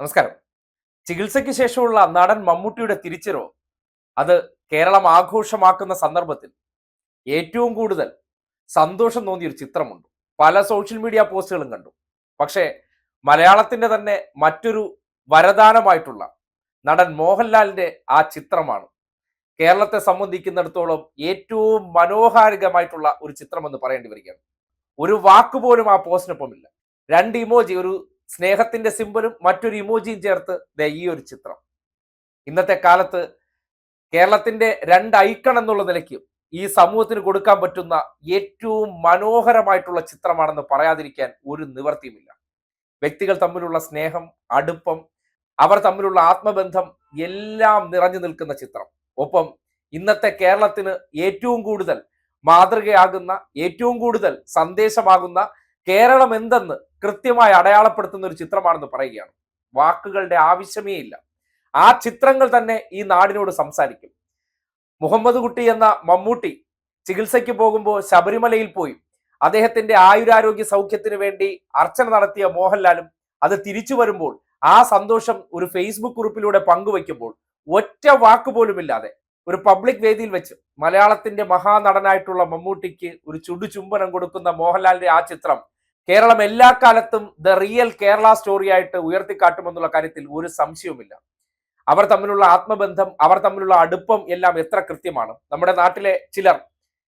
നമസ്കാരം. ചികിത്സയ്ക്ക് ശേഷമുള്ള നടൻ മമ്മൂട്ടിയുടെ തിരിച്ചുവരവ് അത് കേരളം ആഘോഷമാക്കുന്ന സന്ദർഭത്തിൽ ഏറ്റവും കൂടുതൽ സന്തോഷം തോന്നിയൊരു ചിത്രമുണ്ട്. പല സോഷ്യൽ മീഡിയ പോസ്റ്റുകളും കണ്ടു. പക്ഷേ മലയാളത്തിന്റെ തന്നെ മറ്റൊരു വരദാനമായിട്ടുള്ള നടൻ മോഹൻലാലിന്റെ ആ ചിത്രമാണ് കേരളത്തെ സംബന്ധിക്കുന്നിടത്തോളം ഏറ്റവും മനോഹാരികമായിട്ടുള്ള ഒരു ചിത്രമെന്ന് പറയേണ്ടി വരികയാണ്. ഒരു വാക്കുപോലും ആ പോസ്റ്റിനൊപ്പമില്ല രണ്ട് ഇമോജി ഒരു സ്നേഹത്തിന്റെ സിമ്പലും മറ്റൊരു ഇമോജിയും ചേർത്ത് ദേ ഈ ഒരു ചിത്രം. ഇന്നത്തെ കാലത്ത് കേരളത്തിന്റെ രണ്ട് ഐക്കൺ എന്നുള്ള നിലയ്ക്ക് ഈ സമൂഹത്തിന് കൊടുക്കാൻ പറ്റുന്ന ഏറ്റവും മനോഹരമായിട്ടുള്ള ചിത്രമാണെന്ന് പറയാതിരിക്കാൻ ഒരു നിവർത്തിയുമില്ല. വ്യക്തികൾ തമ്മിലുള്ള സ്നേഹം അടുപ്പം അവർ തമ്മിലുള്ള ആത്മബന്ധം എല്ലാം നിറഞ്ഞു നിൽക്കുന്ന ചിത്രം. ഒപ്പം ഇന്നത്തെ കേരളത്തിന് ഏറ്റവും കൂടുതൽ മാതൃകയാകുന്ന ഏറ്റവും കൂടുതൽ സന്ദേശമാകുന്ന കേരളം എന്തെന്ന് കൃത്യമായി അടയാളപ്പെടുത്തുന്ന ഒരു ചിത്രമാണെന്ന് പറയുകയാണ്. വാക്കുകളുടെ ആവശ്യമേ ഇല്ല. ആ ചിത്രങ്ങൾ തന്നെ ഈ നാടിനോട് സംസാരിക്കും. മുഹമ്മദ് കുട്ടി എന്ന മമ്മൂട്ടി ചികിത്സയ്ക്ക് പോകുമ്പോൾ ശബരിമലയിൽ പോയി. അദ്ദേഹത്തിന്റെ ആയുരാരോഗ്യ സൗഖ്യത്തിന് വേണ്ടി അർച്ചന നടത്തിയ മോഹൻലാലും അത് തിരിച്ചു വരുമ്പോൾ ആ സന്തോഷം ഒരു ഫേസ്ബുക്ക് കുറിപ്പിലൂടെ പങ്കുവെക്കുമ്പോൾ ഒറ്റ വാക്ക് പോലുമില്ലാതെ ഒരു പബ്ലിക് വേദിയിൽ വെച്ച് മലയാളത്തിന്റെ മഹാനടനായിട്ടുള്ള മമ്മൂട്ടിക്ക് ഒരു ചുടുചുംബനം കൊടുക്കുന്ന മോഹൻലാലിന്റെ ആ ചിത്രം കേരളം എല്ലാ കാലത്തും ദ റിയൽ കേരള സ്റ്റോറി ആയിട്ട് ഉയർത്തിക്കാട്ടുമെന്നുള്ള കാര്യത്തിൽ ഒരു സംശയവുമില്ല. അവർ തമ്മിലുള്ള ആത്മബന്ധം അവർ തമ്മിലുള്ള അടുപ്പം എല്ലാം എത്ര കൃത്യമാണ്. നമ്മുടെ നാട്ടിലെ ചിലർ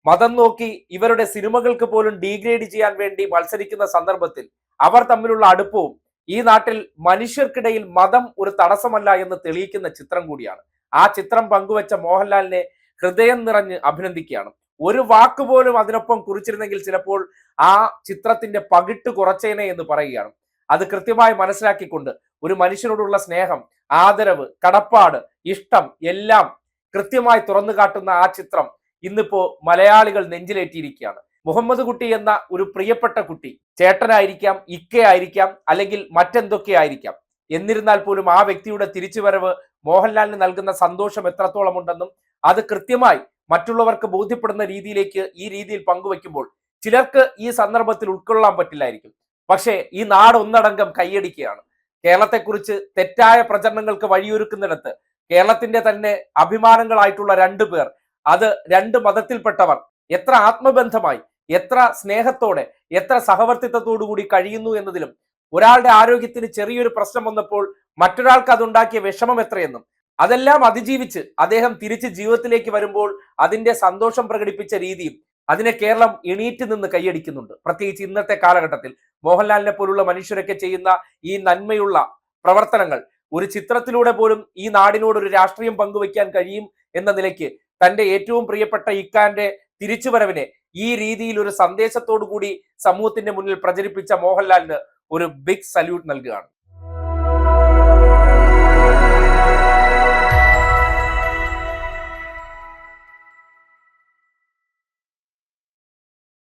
മതം നോക്കി ഇവരുടെ സിനിമകൾക്ക് പോലും ഡീഗ്രേഡ് ചെയ്യാൻ വേണ്ടി മത്സരിക്കുന്ന സന്ദർഭത്തിൽ അവർ തമ്മിലുള്ള അടുപ്പവും ഈ നാട്ടിൽ മനുഷ്യർക്കിടയിൽ മതം ഒരു തടസ്സമല്ല എന്ന് തെളിയിക്കുന്ന ചിത്രം കൂടിയാണ്. ആ ചിത്രം പങ്കുവച്ച മോഹൻലാലിനെ ഹൃദയം നിറഞ്ഞ് അഭിനന്ദിക്കുകയാണ്. ഒരു വാക്ക് പോലും അതിനൊപ്പം കുറിച്ചിരുന്നെങ്കിൽ ചിലപ്പോൾ ആ ചിത്രത്തിന്റെ പകിട്ട് കുറച്ചേനെ എന്ന് പറയുകയാണ്. അത് കൃത്യമായി മനസ്സിലാക്കിക്കൊണ്ട് ഒരു മനുഷ്യനോടുള്ള സ്നേഹം ആദരവ് കടപ്പാട് ഇഷ്ടം എല്ലാം കൃത്യമായി തുറന്നു കാട്ടുന്ന ആ ചിത്രം ഇന്നിപ്പോ മലയാളികൾ നെഞ്ചിലേറ്റിയിരിക്കുകയാണ്. മുഹമ്മദ് കുട്ടി എന്ന ഒരു പ്രിയപ്പെട്ട കുട്ടി ചേട്ടനായിരിക്കാം ഇക്കയായിരിക്കാം അല്ലെങ്കിൽ മറ്റെന്തൊക്കെ ആയിരിക്കാം. എന്നിരുന്നാൽ പോലും ആ വ്യക്തിയുടെ തിരിച്ചുവരവ് മോഹൻലാലിന് നൽകുന്ന സന്തോഷം എത്രത്തോളം ഉണ്ടെന്നും അത് കൃത്യമായി മറ്റുള്ളവർക്ക് ബോധ്യപ്പെടുന്ന രീതിയിലേക്ക് ഈ രീതിയിൽ പങ്കുവെക്കുമ്പോൾ ചിലർക്ക് ഈ സന്ദർഭത്തിൽ ഉൾക്കൊള്ളാൻ പറ്റില്ലായിരിക്കും. പക്ഷേ ഈ നാട് ഒന്നടങ്കം കൈയടിക്കുകയാണ്. കേരളത്തെക്കുറിച്ച് തെറ്റായ പ്രചരണങ്ങൾക്ക് വഴിയൊരുക്കുന്നിടത്ത് കേരളത്തിന്റെ തന്നെ അഭിമാനങ്ങളായിട്ടുള്ള രണ്ടു പേർ അത് രണ്ട് മതത്തിൽപ്പെട്ടവർ എത്ര ആത്മബന്ധമായി എത്ര സ്നേഹത്തോടെ എത്ര സഹവർത്തിത്വത്തോടു കൂടി കഴിയുന്നു എന്നതിലും ഒരാളുടെ ആരോഗ്യത്തിന് ചെറിയൊരു പ്രശ്നം വന്നപ്പോൾ മറ്റൊരാൾക്ക് അതുണ്ടാക്കിയ വിഷമം എത്രയെന്നും അതെല്ലാം അതിജീവിച്ച് അദ്ദേഹം തിരിച്ച് ജീവിതത്തിലേക്ക് വരുമ്പോൾ അതിന്റെ സന്തോഷം പ്രകടിപ്പിച്ച രീതിയും അതിനെ കേരളം എണീറ്റ് നിന്ന് കൈയടിക്കുന്നുണ്ട്. പ്രത്യേകിച്ച് ഇന്നത്തെ കാലഘട്ടത്തിൽ മോഹൻലാലിനെ പോലുള്ള മനുഷ്യരൊക്കെ ചെയ്യുന്ന ഈ നന്മയുള്ള പ്രവർത്തനങ്ങൾ ഒരു ചിത്രത്തിലൂടെ പോലും ഈ നാടിനോട് ഒരു രാഷ്ട്രീയം പങ്കുവയ്ക്കാൻ കഴിയും എന്ന നിലയ്ക്ക് തന്റെ ഏറ്റവും പ്രിയപ്പെട്ട ഇക്കാന്റെ തിരിച്ചുവരവിനെ ഈ രീതിയിൽ ഒരു സന്ദേശത്തോടു കൂടി സമൂഹത്തിന്റെ മുന്നിൽ പ്രചരിപ്പിച്ച മോഹൻലാലിന് ഒരു ബിഗ് സല്യൂട്ട് നൽകുകയാണ്.